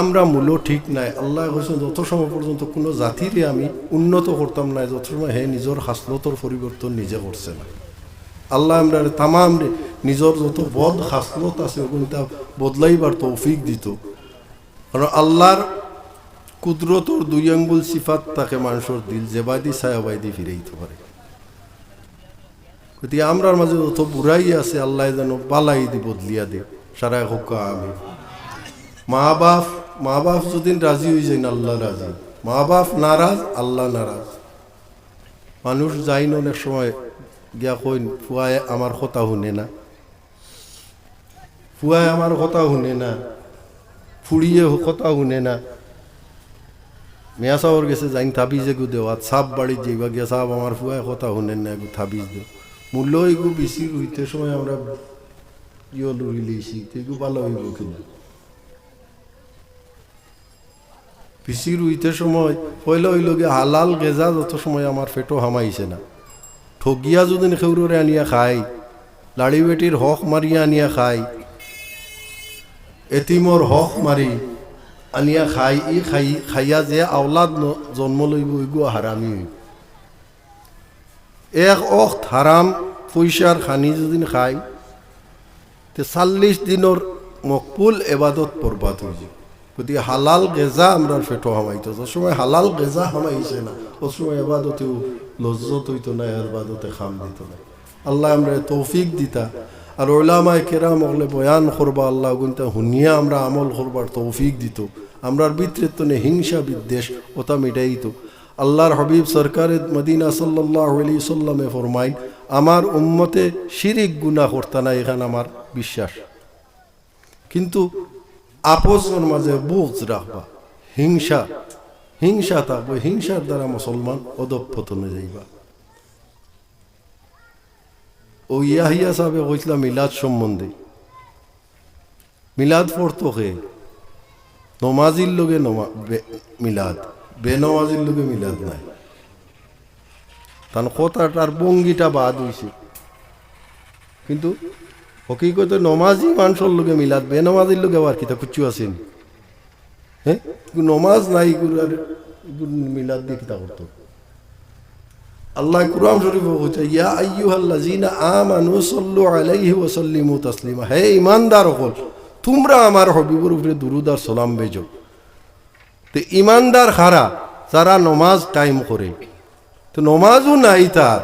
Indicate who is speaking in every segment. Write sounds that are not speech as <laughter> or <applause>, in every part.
Speaker 1: আমরা মূল্য ঠিক নাই। আল্লাহ কৈছেন যত সময় পর্যন্ত কোনো জাতিরে আমি উন্নত করতাম নাই, যত সময় হে নিজের হাসলতর পরিবর্তন নিজে করছে না। আল্লাহ আমরা তামাম নিজের যত বদ হাসলত আছে, ওগুলো তা বদলাইবার তৌফিক দিত। কারণ আল্লাহর কুদরতর দুই আঙ্গুল সিফাত তাকে মানুষের দিল জেবাদি ছায়াবাইদি ফিরাইতে পারে। গতিকে আমরার মাঝে যত বুড়াই আছে, আল্লাহ যেন বালাই দি, বদলিয়া দে। সারা হোক আমি মা বাপ মা বাপ যদি রাজি হয়ে যায় আল্লাহ রাজি। মা বাপ নারাজ, আল্লাহ নারাজ। মানুষ যাই অনেক সময় গিয়া কইন, ফুয়ায় আমার কথা শুনে না। ফুয়ায় আমার কথা শুনে না। ফুড়িয়ে কথা শুনে না। মেয়া সাহর গেছে, যাইন থাবিজ এগু দেওয়া সাপ বাড়ি যাইবা গিয়া, সাপ, আমার ফুয়ায় কথা শুনেন না, এগু থাবিজ দেও। মূল্য এগু বেশি হইতে সময় আমরা ইয়ে লইছি এগু ভালো হইব কিনা? বেশি রুইতে সময় পয়লা হইল গিয়া হালাল গেজা যত সময় আমার পেটো হামাইছে না। ঠগিয়া যদি খেউরে আনিয়া খাই, লাড়ি বেটির হক মারিয়া আনিয়া খাই এতিমর হক মারি আনিয়া খাই, ই খাই, খাইয়া যে আওলাদ জন্ম লইব ইগু হারামি হইব এক অখ হারাম পয়সার খানি যদি খাই, তে চাল্লিশ দিনের মকবুল এবাদত বরবাদ হয়ে যায়। গতিকে হালাল গেজা আমরা ফেটো হামাইতো যে সময় হালাল গেজা হামাইছে না। ও সময় এবাদতেও লজ্জত হইতো না এবাদতে খাম দিত না। আল্লাহ আমরা তৌফিক দিতা। আর ওলামায় কেরাম হলে বয়ান করবা, আল্লাহ গুনতে হুনিয়া আমরা আমল করবার তৌফিক দিত। আমরার বিতৃত্বনে হিংসা বিদ্বেষ ওটা মিটাইতো। আল্লাহর হাবিব সরকারে মদিনা সাল্লাহ আলি সাল্লামে ফরমাইন, আমার উম্মতে শিরিক গুণা করতা না, এখানে আমার বিশ্বাস। কিন্তু আপোষের মাঝে বুঝ রাখবা হিংসা হিংসা থাকবে। হিংসার দ্বারা মুসলমান অধপতনে যাইবা। ও ইয়াহিয়া সাহেব কইছিলাম মিলাদ সম্বন্ধে। মিলাদ পড়তো কে? নমাজির লোকে মিলাদ। বেনমাজির লোকে মিলাদ নাই। তার কথাটার বঙ্গিটা বাদ হইছে কিন্তু হকিকতে নমাজি মানুষের লোকে মিলাদ, বেনমাজির লোকে আবার কিতা কুচু আছেন হ্যাঁ? নমাজ নাই মিলাদ দিয়ে কিতা করতো? আল্লাহ কুরআন শরীফ বলছে, ইয়া আইয়ুহাল্লাযিনা আমানু সাল্লু আলাইহি ওয়া সাল্লিমু তাসলিমা। হে ঈমানদার হল, তোমরা আমার হবিবর উপরে দুরুদ আর সালাম বেজো। তো ঈমানদার খারা যারা নমাজ টাইম করে, তো নমাজও নাই তার।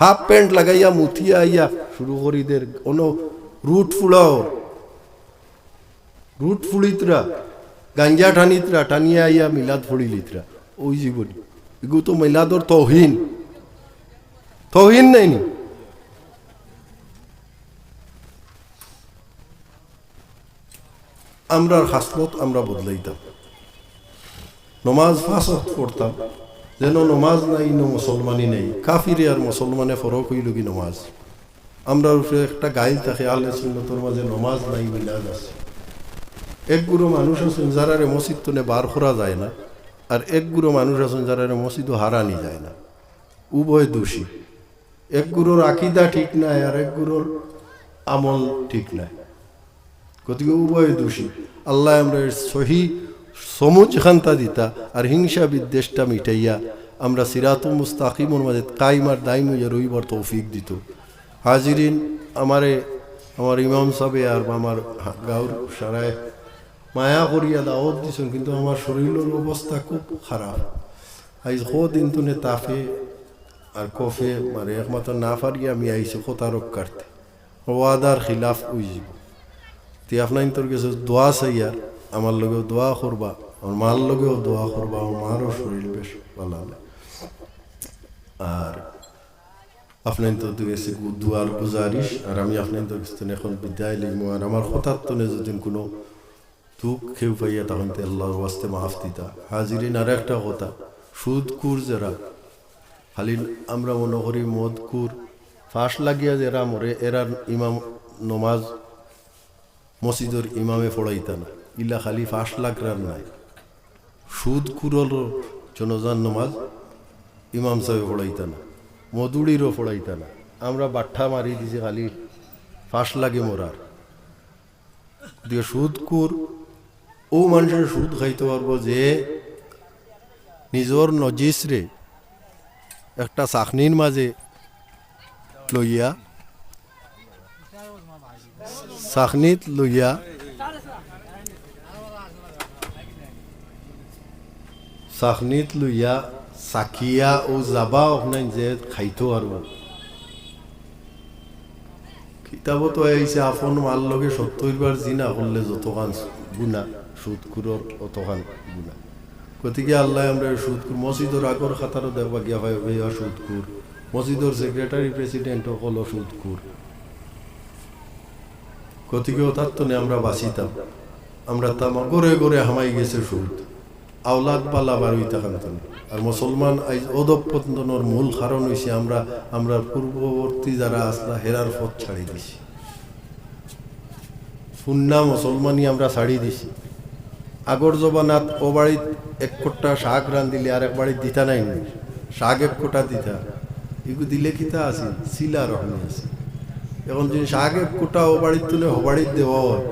Speaker 1: হাফ প্যান্ট লাগাইয়া মুথিয়া আইয়া শুরু করি দের, কোন রুট ফুলাও। রুট ফুলিতরা, গাঞ্জা টানিতরা টানিয়া আইয়া মিলাদ ফুড়িলিতরা ওই জীবনী। এগুলো তো মিলাদর তহিন। তহিন নাইনি আমরার হাসলত আমরা বদলাইতাম। নমাজ ফাঁসত পড়তাম। যেন নমাজ নাই, ন মুসলমানই নেই। কাফিরে আর মুসলমানে ফরক হইল কি নমাজ? আমরা উপরে একটা গাইল থাকে আলে সুন্নতর মাঝে নমাজ নাই, মিলাদ আছে। এক গুরু মানুষ আছেন যারারে মসজিদ তো বার করা যায় না, আর এক গুরু মানুষ আছেন যারারে মসজিদও হারানি যায় না। উভয় দোষী। এক গুরুর আকিদা ঠিক নাই, আর এক গুরুর আমল ঠিক নাই। গতিকে উভয় দোষী। আল্লাহ আমরা সহি সমুজ খান্তা দিতা আর হিংসা বিদ্বেষটা মিটাইয়া আমরা সিরাতুল মুস্তাকিমর মাঝে কাইমার দাইম হইয়া রইবার তৌফিক দিত। হাজিরিন, আমারে, আমার ইমাম সাহেব আর আমার হা- গাঁর সারায় মায়া করিয়া দাওয়াত দিছেন, কিন্তু আমার শরীরের অবস্থা খুব খারাপ। আজ কো দিন তুনে তাফে আর কফে মানে একমাত্র না পারিয়া আমি আইছি কোতারক কাটতে। ওয়াদার খিলাফ উইজিব তে আপনার তোর কাছে দোয়া চাইয়ার আমার লগেও দোয়া করবা, আমার মার লগেও দোয়া করবা, আমার মারও শরীর বেশ ভালো। আর আপনার তো দুয়ার আর আমি আপনার তো এখন বিদায় লিখব আর আমার হঠাৎ কোনো দুঃখ খেউ পাইয়া তখন তো আল্লাহর ওয়াস্তে মাফ দিতা। হাজিরিন আর একটা কথা, সুদ কুর যারা, খালি আমরা মনে করি মদ কুর, ফাঁস লাগিয়া যারা মরে, এরা ইমাম নমাজ, মসজিদের ইমামে পড়াইতা না। ইলা খালি ফাঁস লাগরার নাই। সুদ কুরল জনজান নমাজ ইমাম সাহেব পড়াইতা না মধুড়িরও পড়াইতা না। আমরা বাঠা মারি দিছি খালি ফাঁস লাগে মোরার। দিয়ে সুদ কুর, ও মানুষের সুদ খাইতে পারব যে নিজর নজিস রে একটা চাকনির মাঝে লইয়া, চাকনিত লইয়া চাকনিত লইয়া চাকিয়া ও যাবা ওখানে যে খাইতে পারব কিতাবতো আইছে আপন মাল লগে সত্তর বার জিনা করলে যতখান গুণা সুদকুরর অতখান গুণা গতিকে আল্লাহ আমরা সুদকুর মসজিদর আগর খাতারও দেখবা গিয়া হয় ভাইয়া সুদকুর মসজিদর সেক্রেটারি প্রেসিডেন্ট হলো সুদকুর গতিকে তার তো আমরা বাঁচিতাম আমরা তামা গড়ে গড়ে হামাই গেছে সুদ আওলাদ পালা হইতে কান্তন আর মুসলমান আইজ অধপতনের মূল কারণ হইছে আমরা আমরা পূর্ববর্তী যারা আসলা, হেরার পথ ছাড়ি দিছি। সুন্না মুসলমানই আমরা ছাড়ি দিছি। আগর জবানাত ও বাড়িত এক কোটা শাক রান্ধিলে আর এক বাড়িত দিতা নাই। শাক এক কোটা দিতা। এগু দিলে কিতা আছে শিলা রহমে আছে এখন যদি শাক এক কোটা ও বাড়ির তুলে হো বাড়ির দেওয়া হয়,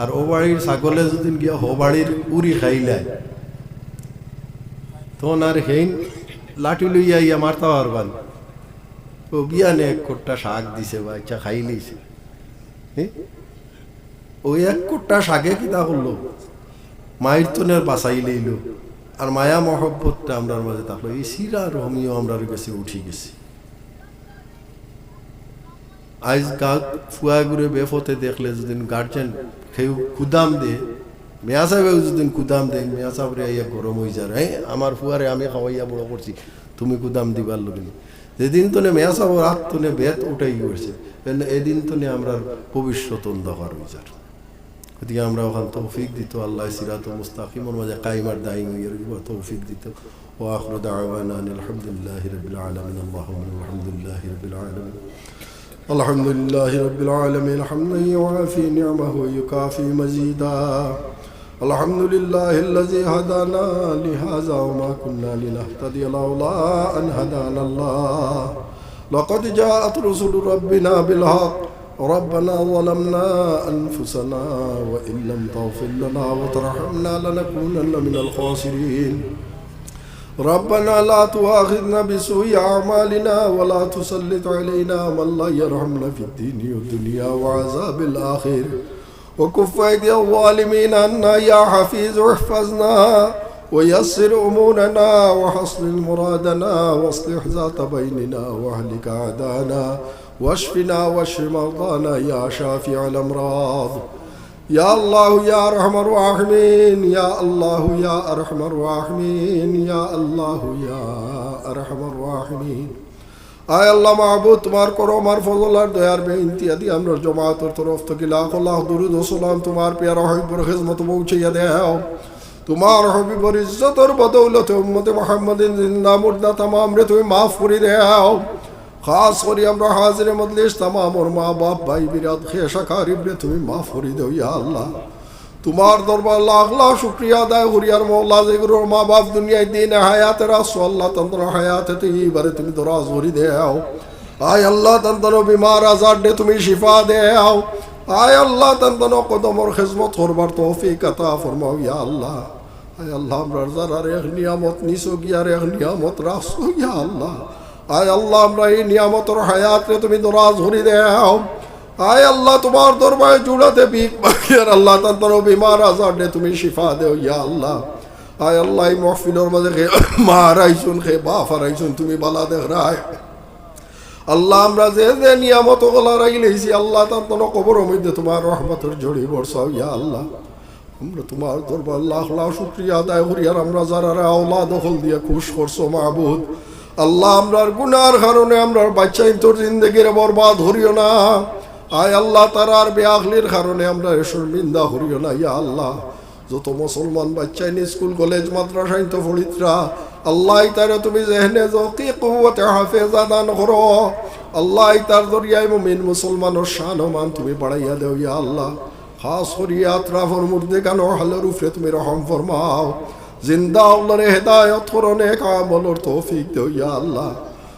Speaker 1: আর ও বাড়ির ছাগলে যদি গিয়া হো বাড়ির উড়ি খাইলায় তখন আর হেইন, লাঠি লইয়া ইয়া মারতে পারবান। ও বিয়ানে এক কোট্টা শাক দিছে বা ইচ্ছা খাই লইছে? ওই এক কোট্টা শাকে কিতা করল? মায়ের তনের বাঁচাই লইল। আর মায়া মহব্বতটা আমরার মাঝে থাকল। এই সিরা রহমিও আমরার কাছে উঠি গেছে। আজ গাঁত ফুয়া ঘুরে বেফতে দেখলে যদি গার্জেন খেউ কুদাম দে মেয়া সাহেব যদি কুদাম দেয় মেয়া সাহেবরে আইয়া গরম হয়ে যায় হ্যাঁ আমার ফুয়ারে আমি খাওয়াইয়া বড় করছি তুমি কুদাম দিবার লোক যেদিন তো মেয়া সাহেব রাত তো বেত উঠাই গেছে এদিন তো আমরা ভবিষ্যৎ অন্ধকার হয়ে যার গতিকে আমরা ওখান তৌফিক দিত আল্লাহ সিরাত মুস্তাকিমর মাঝে কাইমার দায়ী হইয়া তৌফিক দিত وآخر دعوانا أن الحمد لله رب العالمين اللهم الحمد لله رب العالمين الحمد لله رب العالمين حمدا يوافي نعمه ويكافي مزيدا الحمد لله الذي هدانا لهذا وما كنا لنهتدي لولا أن هدانا الله. لقد جاءت رسل ربنا بالحق. ربنا ظلمنا أنفسنا وإن لم تغفر لنا وترحمنا لنكونن من الخاسرين. ربنا لا تؤاخذنا بسوء أعمالنا ولا تسلط علينا من لا يرحمنا في الدين والدنيا وعذاب الآخر وكف أيدي الظالمين عنا يا حفيظ واحفظنا ويسر أمورنا وحصل مرادنا واصلح ذات بيننا وأهلك أعدانا واشفنا واشف مرضانا يا شافع الأمراض. يا الله يا أرحم الراحمين يا الله يا أرحم الراحمين يا الله يا أرحم الراحمين. আয় আল্লাহ মাহবুদ তোমার করো আমার ফজল, আর দয়ার বেইনতি আদি আমরা জমাতের তরফ থেকে লাখ লাখ দুরুদ সালাম তোমার পেয়ারা হবিবর খিদমত পৌঁছাইয়া দেও। তোমার হবিবর ইজ্জতর বদৌলতে উম্মতে মোহাম্মদিন জিন্দা, মুর্দা, তামাম রে তুমি মাফ করে দেও। খাস করে আমরা হাজিরে মজলিস, তামাম ওর মা বাপ ভাই বিরাদ খেসা কারিব রে তুমি মাফ করে দেও ইয়া আল্লাহ। তোমার দরবার লাখ লাখ শুক্রিয়া আদায় করি আর মৌলা যেগুলোর মা বাপ দুনিয়ায় দিন হায়াতের আসো আল্লাহ তন্ত্র হায়াতে তুই এবারে তুমি দরাজ ভরি দেও। আয় আল্লাহ তন্তন বিমার আজার দে তুমি শিফা দেও। আয় আল্লাহ তন্তন কদমর খেজমত করবার তৌফিক আতা ফরমাও, ইয়া আল্লাহ। আয় আল্লাহ, আমরা যারার এক নিয়ামত নিছো গিয়ার এক নিয়ামত রাখছো ইয়া আল্লাহ। আয় আল্লাহ, আমরা এই নিয়ামতর হায়াতে তুমি দরাজ ভরি দেও। আয় আল্লাহ, তোমার দরবারে জুড়াতে বিক বাকিয়ার আল্লাহ, তার বিমার আজার তুমি শিফা দেও ইয়া আল্লাহ। আয় আল্লাহ মহফিলের মাঝে খে মা হারাইছুন খে বাপ হারাইছুন তুমি বালা দেখ রায়। আল্লাহ, আমরা যে যে নিয়ামত গলা রাইলেছি আল্লাহ, তার তোর কবর মধ্যে তোমার রহমতের জড়ি বর্ষাও ইয়া আল্লাহ। আমরা তোমার দরবার লাখ লাখ শুক্রিয়া আদায় করি, আর আমরা যারা আওলা দখল দিয়ে খুশ করছ, মাহবুদ। আল্লাহ, আমরার গুনার কারণে আমরার বাচ্চা তোর জিন্দগির বরবাদ হরিও না। আয় আল্লাহ তারার বেআখলির কারণে আমরা শর্মিন্দা হরিও না, ইয়া আল্লাহ। যত মুসলমান বাচ্চাই স্কুল, কলেজ মাদ্রাসায় তো ফরিতরা আল্লাহ তারে তুমি জেহনে কি কুয়াতে হাফেজা দান করো। আল্লাহ তার দরিয়ায় মুমিন মুসলমানের শান মান তুমি বাড়াইয়া দেও, ইয়া আল্লাহ। খাস করিয়া আত্রাফর মুর্দে কেন হালের উপরে তুমি রহম ফরমাও। জিন্দা আল্লাহরে হেদায়ত করো, নেক আমলর তৌফিক দেও, ইয়া আল্লাহ।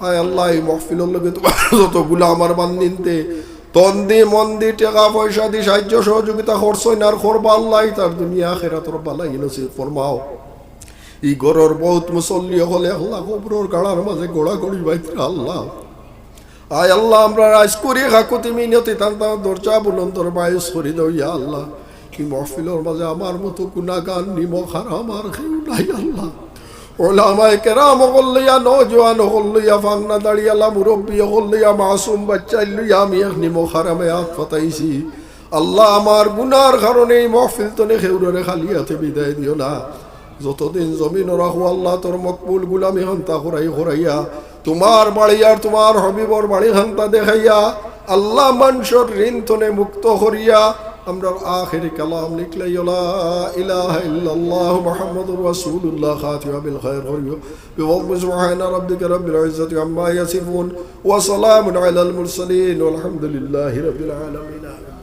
Speaker 2: আয় আল্লাহ, এই মহফিলের লগে তোমার <laughs> যতগুলো আমার বান্দিনতে তন দি, মন দি, টাকা পয়সা দি, সাহায্য, সহযোগিতা করছই না আর আল্লাহ তার দুনিয়া খেরাতর বালাই নসিব ফরমাও। ই গরর বহুত মুসল্লি হলে আল্লাহ কবরর গাড়ার মাঝে গোড়া গড়ি বাইতে আল্লাহ। আয় আল্লাহ, আমরা রাজ করি কাকুতি মিনতি, তান তার দরজা বুলন্তর বায়ুস করি দৌ ইয়া আল্লাহ। কি মহফিলের মাঝে আমার মতো গুণাগান নিমখ আর আমার নাই আল্লাহ। ওলামায় কেরাম হল্লিয়া নজওয়ান হল্লিয়া ফাংনা দাঁড়িয়ালা মুরব্বী হল্লিয়া, মাসুম বাচ্চা লইয়া আমি এক নিমখ হারামে হাত পাতাইছি আল্লাহ আমার গুনার কারণে এই মহফিল তনে খেউরে খালি হাতে বিদায় দিও না। যতদিন জমিন রাখো আল্লাহ তোর মকবুল গুলামি হান্তা করাই করাইয়া তোমার বাড়ি আর তোমার হবিবর বাড়ি হান্তা দেখাইয়া, আল্লাহ মানুষের ঋণ তনে মুক্ত করিয়া আমরা আখেরি কালাম লিখলাই ইলাহা ইল্লাল্লাহু মুহাম্মাদুর রাসূলুল্লাহ খাতিমা বিল খায়র করিও বিওয়াল্লাহি সুবহানা রাব্বিকা রাব্বিল ইজ্জাতি আম্মা ইয়াসিফুন ওয়া সালামুন আলাল মুরসালিন ওয়ালহামদুলিল্লাহি রাব্বিল আলামিন